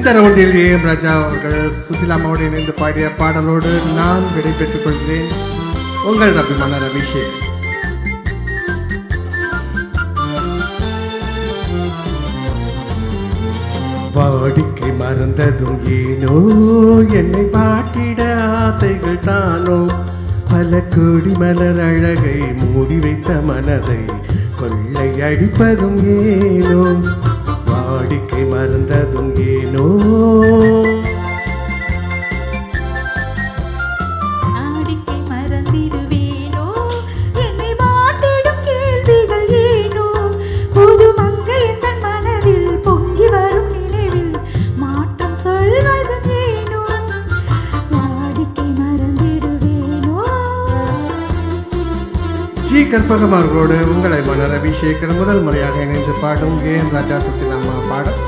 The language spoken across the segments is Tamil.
இந்த ரவுண்டில் ஏஎம் ராஜா அவர்கள் சுசிலாமாவோடு இணைந்து பாடிய பாடலோடு நான் விடைபெற்றுக் கொள்கிறேன். உங்கள் ரபிமான அபிஷேக். வாடிக்கை மறந்ததும் ஏனோ என்னை பாட்டிட ஆசைகள் தானோ? பல கோடி மலர் அழகை மூடி வைத்த மனதை கொள்ளை அடிப்பதும் ஏனோ? வாடிக்கை மறந்ததும் ஏனோ? ஜி கற்பகம் அவர்களோடு உங்களை மன்னர் அபிஷேகர் முதல் முறையாக இணைந்து பாடும் கே எம் ராஜா சசிலாமா பாடல்.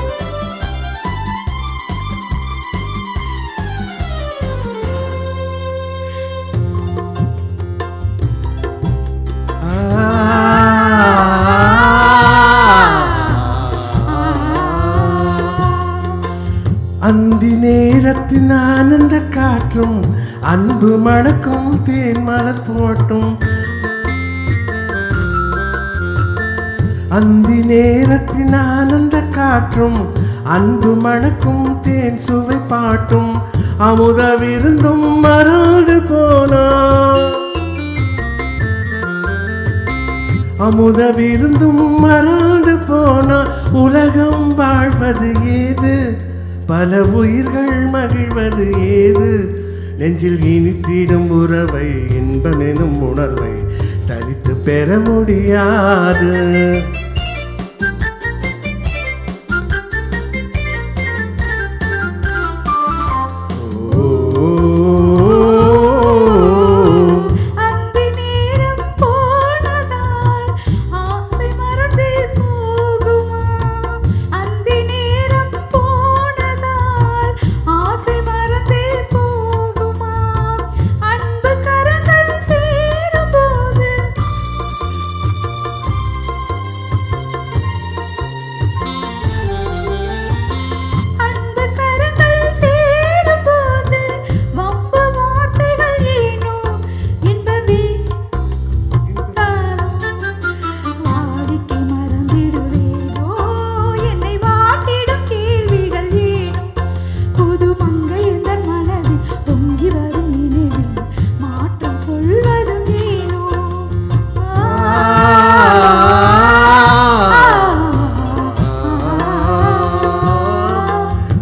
அந்தி நேரத்தின் ஆனந்த காற்றும் அன்பு மணக்கும் தேன் மலர் போட்டும் அந்தி நேரத்தின் ஆனந்த காற்றும் அன்பு மணக்கும் தேன் சுவை பாட்டும் அமுத விருந்தும் மறந்து போனா. அமுத விருந்தும் மறந்து போனா. உலகம் வாழ்வது ஏது? பல உயிர்கள் மகிழ்வது ஏது? நெஞ்சில் இனித்திடும் உறவை இன்பமெனும் உணர்வை தனித்து பெற முடியாது.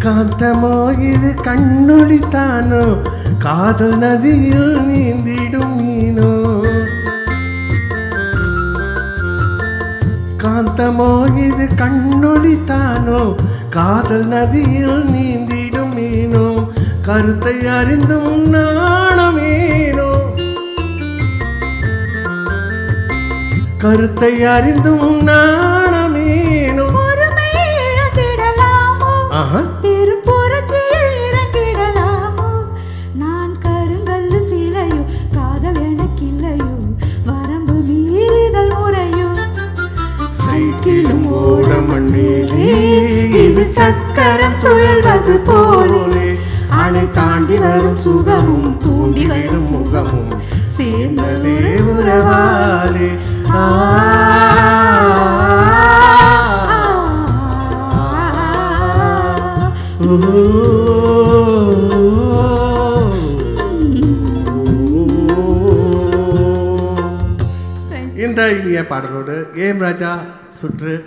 காந்தமோ இது கண்ணொளி தானோ? காதல் நதியில் நீந்திடும் மீனோ? காந்தமோ இது கண்ணொளி தானோ? காதல் நதியில் நீந்திடும் மீனோ? கருத்தை அறிந்தும் நாணமேனோ கருத்தை அறிந்தும் நாணமேனோ ஆஹா. இது சக்கரம் சுழல்வது போலே. அணை தாண்டி வரும் சுகமும் தூண்டி வரும் முகமும். சேர்ந்ததே உறவாலே. ஆ. இந்த இனிய பாடலோடு ஏம் ராஜா சுற்று